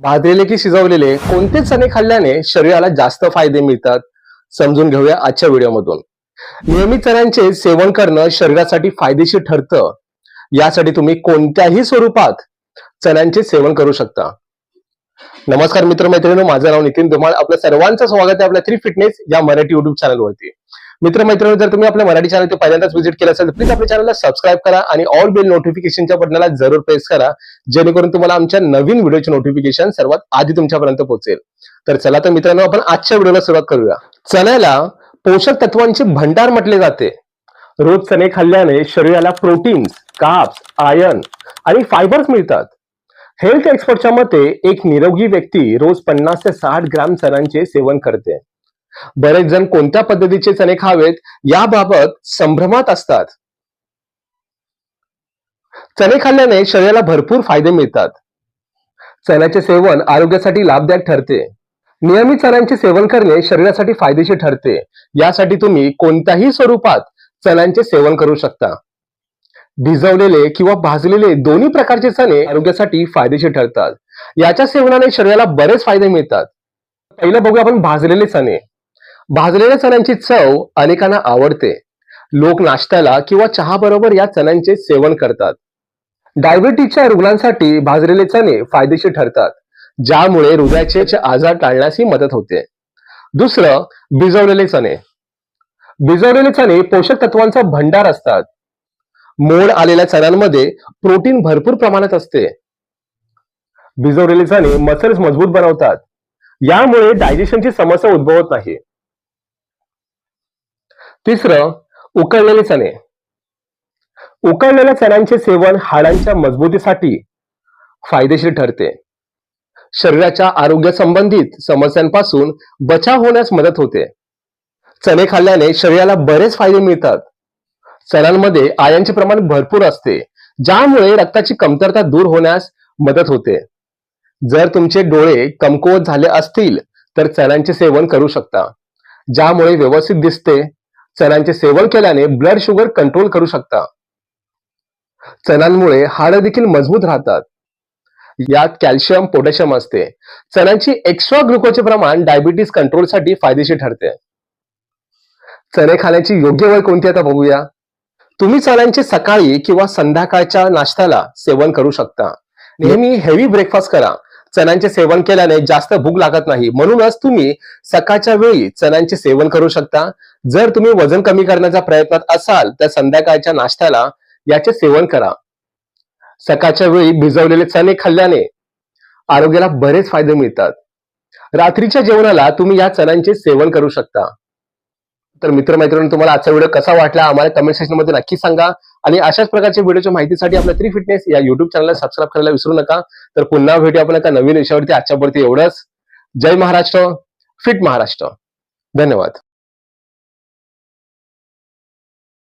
भाजलेले की शिजवलेले कोणते चणे खाल्ल्याने शरीराला जास्त फायदे मिळतात समजून घेऊया आजच्या व्हिडिओमधून. नियमित चण्यांचे सेवन करणं शरीरासाठी फायदेशीर ठरतं. यासाठी तुम्ही कोणत्याही स्वरूपात चण्यांचे सेवन करू शकता. नमस्कार मित्रमैत्रिणी माझं नाव नितीन धुमाळ आपल्या सर्वांचं स्वागत आहे आपल्या थ्री फिटनेस या मराठी युट्यूब चॅनलवरती मित्रमैत्रिणी जर तुम्ही आपल्या मराठी चॅनल पहिल्यांदाच व्हिजिट केलं असेल तर प्लीज आपल्या चॅनलला सबस्क्राईब करा आणि ऑल बेल नोटिफिकेशनच्या बटनाला जरूर प्रेस करा जेणेकरून तुम्हाला आमच्या नवीन व्हिडिओचे नोटिफिकेशन सर्वात आधी तुमच्यापर्यंत पोहोचेल. तर चला तर मित्रांनो आपण आजच्या व्हिडिओला सुरुवात करूया. चण्याला पोषक तत्वांचे भंडार म्हटले जाते. रोज चणे खाल्ल्याने शरीराला प्रोटीन्स काप्स आयर्न आणि फायबर्स मिळतात. हेल्थ एक्सपर्टच्या मते एक निरोगी व्यक्ती रोज पन्नास ते साठ ग्राम चण्यांचे सेवन करते. बरेच जण कोणत्या पद्धतीचे चणे खावेत याबाबत संभ्रमात असतात. चणे खाल्ल्याने शरीराला भरपूर फायदे मिळतात. चण्याचे सेवन आरोग्यासाठी लाभदायक ठरते. नियमित चण्यांचे सेवन करणे शरीरासाठी फायदेशीर ठरते. यासाठी तुम्ही कोणत्याही स्वरूपात चण्यांचे सेवन करू शकता. भिजवलेले किंवा भाजलेले दोन्ही प्रकारचे चणे आरोग्यासाठी फायदेशीर ठरतात. याच्या सेवनाने शरीराला बरेच फायदे मिळतात. पहिलं बघूया आपण भाजलेले चणे. भाजलेल्या चण्यांची चव अनेकांना आवडते. लोक नाश्त्याला किंवा चहा बरोबर या चण्यांचे सेवन करतात. डायबिटीजच्या रुग्णांसाठी भाजलेले चणे फायदेशीर ठरतात ज्यामुळे हृदयाचे आजार टाळण्यासही मदत होते. दुसरं भिजवलेले चणे. भिजवलेले चणे पोषक तत्वांचा भंडार असतात. मोड आलेल्या चण्यांमध्ये प्रोटीन भरपूर प्रमाणात असते. भिजवलेले चणे मसल्स मजबूत बनवतात. यामुळे डायजेशनची समस्या उद्भवत नाही. तिसरं उकळलेले चणे. उकळलेल्या चण्यांचे सेवन हाडांच्या मजबूतीसाठी फायदेशीर ठरते. शरीराच्या आरोग्य संबंधित समस्यांपासून बचाव होण्यास मदत होते. चणे खाल्ल्याने शरीराला बरेच फायदे मिळतात. चण्यांमध्ये आयनचे प्रमाण भरपूर असते ज्यामुळे रक्ताची कमतरता दूर होण्यास मदत होते. जर तुमचे डोळे कमकुवत झाले असतील तर चण्यांचे सेवन करू शकता ज्यामुळे व्यवस्थित दिसते चण्यांचे सेवन केल्याने ब्लड शुगर कंट्रोल करू शकता. चण्यांमुळे हाड देखील मजबूत राहतात. यात कॅल्शियम पोटॅशियम असते. चण्यांची एक्स्ट्रा ग्लुकोजचे प्रमाण डायबिटीस कंट्रोलसाठी फायदेशीर ठरते. चणे खाण्याची योग्य वेळ कोणती आता बघूया. तुम्ही चण्यांचे सकाळी किंवा संध्याकाळच्या नाश्त्याला सेवन करू शकता. नेहमी हेवी ब्रेकफास्ट करा. चण्यांचे सेवन केल्याने जास्त भूक लागत नाही. म्हणूनच तुम्ही सकाळच्या वेळी चण्यांचे सेवन करू शकता. जर तुम्ही वजन कमी करण्याचा प्रयत्नात असाल तर संध्याकाळच्या नाश्त्याला याचे सेवन करा. सकाळच्या वेळी भिजवलेले चणे खाल्ल्याने आरोग्याला बरेच फायदे मिळतात. रात्रीच्या जेवणाला तुम्ही या चण्यांचे सेवन करू शकता. तर मित्रमैत्रिणी तुम्हाला आजचा व्हिडिओ कसा वाटला आम्हाला कमेंट सेक्शनमध्ये नक्की सांगा. आणि अशाच प्रकारच्या व्हिडिओच्या माहितीसाठी आपल्या थ्री फिटनेस या युट्यूब चॅनलला सबस्क्राईब करायला विसरू नका. तर पुन्हा भेटू आपण एका नवीन विषयावरती आजच्यावरती एवढंच. जय महाराष्ट्र फिट महाराष्ट्र. धन्यवाद.